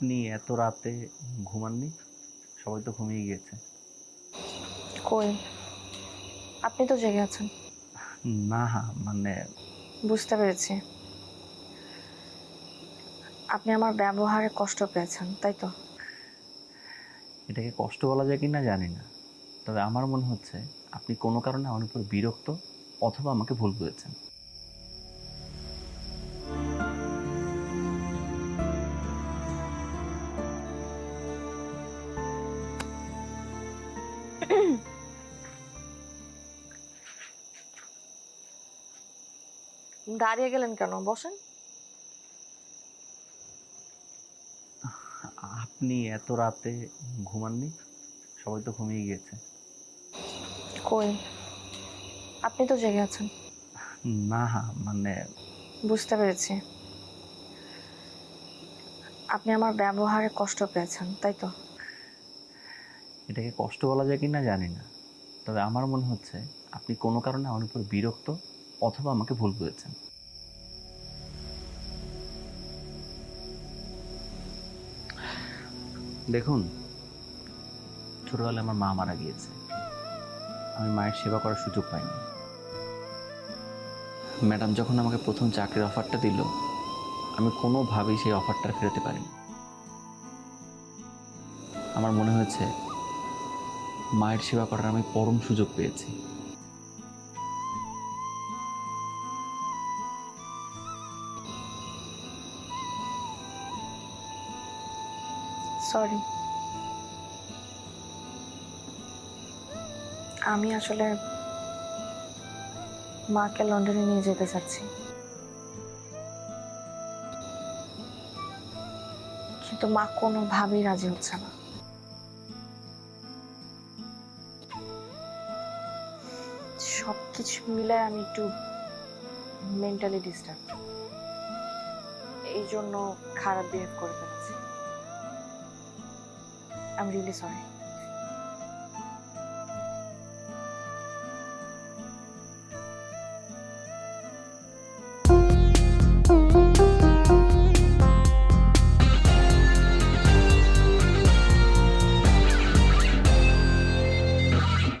আপনি এত রাতে ঘুমাননি? সবাই তো ঘুমিয়ে গিয়েছে। কই? আপনি তো জেগে আছেন। না মানে বুঝতে পেরেছি। আপনি আমার ব্যবহারে কষ্ট পেয়েছেন তাই তো? এটাকে কষ্ট বলা যায় কি না জানি না। তবে আমার মনে হচ্ছে আপনি কোনো কারণে আমার উপর বিরক্ত অথবা আমাকে ভুল বুঝেছেন। দাঁড়িয়ে গেলেন কেন? বসেন। আপনি এত রাতে ঘুমাননি? সবাই তো ঘুমিয়ে গিয়েছে। কই? আপনি তো জেগে আছেন। না মানে বুঝতে পেরেছি। আপনি আমার ব্যবহারে কষ্ট পেয়েছেন তাই তো? এটাকে কষ্ট বলা যায় কি না জানি না। তবে আমার মনে হচ্ছে আপনি কোনো কারণে আমার উপর বিরক্ত অথবা আমাকে ভুল বুঝেছেন দেখুন, ছোটবেলায় আমার মা মারা গিয়েছে। আমি মায়ের সেবা করার সুযোগ পাইনি। ম্যাডাম যখন আমাকে প্রথম চাকরির অফারটা দিল, আমি কোনোভাবেই সেই অফারটা ফেরাতে পারিনি। আমার মনে হয়েছে মায়ের সেবা করার আমি পরম সুযোগ পেয়েছি। সরি আমি আসলে মাকে লন্ডনে নিয়ে যেতে চাচ্ছি। কিন্তু মা কোনোভাবেই রাজি হচ্ছে না। সব কিছু মিলায় আমি একটু মেন্টালি ডিস্টার্ব এই জন্য খারাপ বিহেভ করে ফেলেছি। I am really sorry